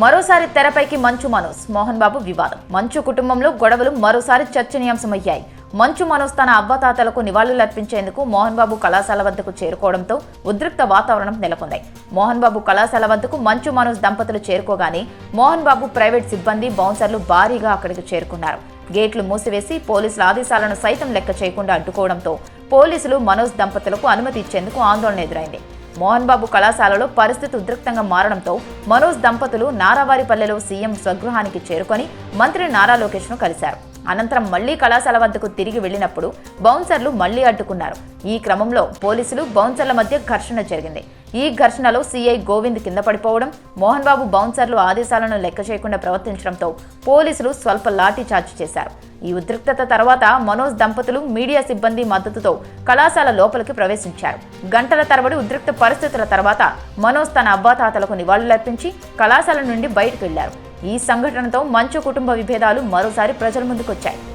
మరోసారి తెరపైకి మంచు మనోజ్. మోహన్ బాబు వివాదం. మంచు కుటుంబంలో గొడవలు మరోసారి చర్చనీయాంశమయ్యాయి. మంచు మనోజ్ తన అవ్వాతాతలకు నివాళులర్పించేందుకు మోహన్ బాబు కళాశాల వద్దకు చేరుకోవడంతో ఉద్రిక్త వాతావరణం నెలకొంది. మోహన్ బాబు కళాశాల వద్దకు మంచు మనోజ్ దంపతులు చేరుకోగానే మోహన్ బాబు ప్రైవేట్ సిబ్బంది బౌన్సర్లు భారీగా అక్కడికి చేరుకున్నారు. గేట్లు మూసివేసి పోలీసుల ఆదేశాలను సైతం లెక్క చేయకుండా అడ్డుకోవడంతో పోలీసులు మనోజ్ దంపతులకు అనుమతి ఇచ్చేందుకు ఆందోళన ఎదురైంది. మోహన్ బాబు కళాశాలలో పరిస్థితి ఉద్రిక్తంగా మారడంతో మనోజ్ దంపతులు నారావారిపల్లెలో సీఎం స్వగృహానికి చేరుకొని మంత్రి నారా లోకేష్ను కలిశారు. అనంతరం మళ్ళీ కళాశాల వద్దకు తిరిగి వెళ్ళినప్పుడు బౌన్సర్లు మళ్ళీ అడ్డుకున్నారు. ఈ క్రమంలో పోలీసులు బౌన్సర్ల మధ్య ఘర్షణ జరిగింది. ఈ ఘర్షణలో సీఐ గోవింద్ కింద పడిపోవడం మోహన్ బాబు బౌన్సర్లు ఆదేశాలను లెక్క చేయకుండా ప్రవర్తించడంతో పోలీసులు స్వల్ప లాఠీచార్జ్ చేశారు. ఈ ఉద్రిక్తత తర్వాత మనోజ్ దంపతులు మీడియా సిబ్బంది మద్దతుతో కళాశాల లోపలికి ప్రవేశించారు. గంటల తరబడి ఉద్రిక్త పరిస్థితుల తర్వాత మనోజ్ తన అబ్బాతాతలకు నివాళులర్పించి కళాశాల నుండి బయటకు వెళ్ళారు ఈ సంఘటనతో మంచు కుటుంబ విభేదాలు మరోసారి ప్రజల ముందుకొచ్చాయి.